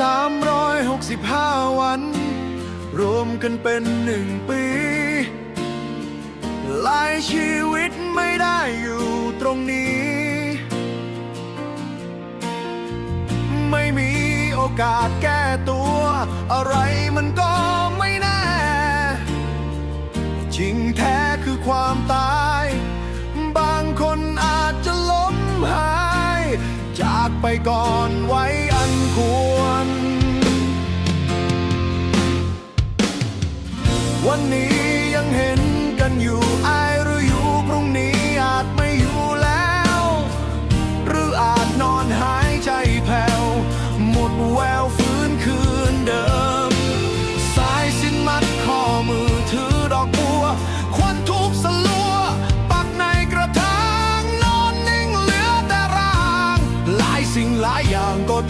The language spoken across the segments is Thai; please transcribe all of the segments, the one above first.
365 วัน รวมกันเป็นหนึ่งปีหลายชีวิตไม่ได้อยู่ตรงนี้ ไม่มีโอกาสแก้ตัวอะไร ไปก่อนไว้อันควร วันนี้ยังเห็นกันอยู่อายหรืออยู่พรุ่งนี้อาจไม่อยู่แล้ว หรืออาจนอนหายใจแผ่วหมดแวว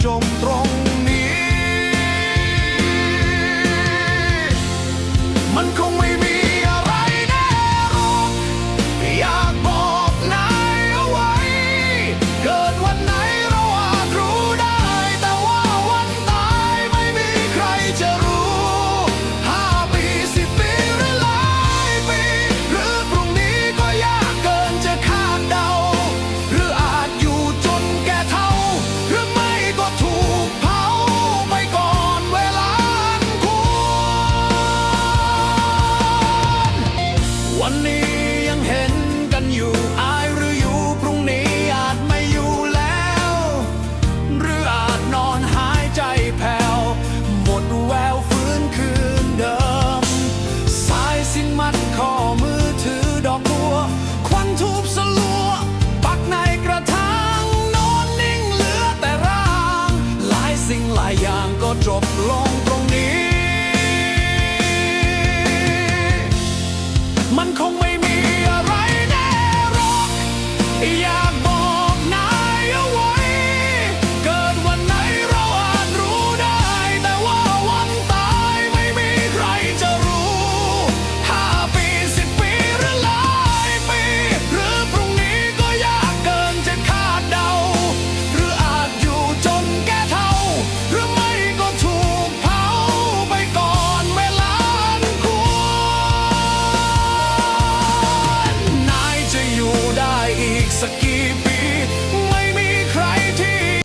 อ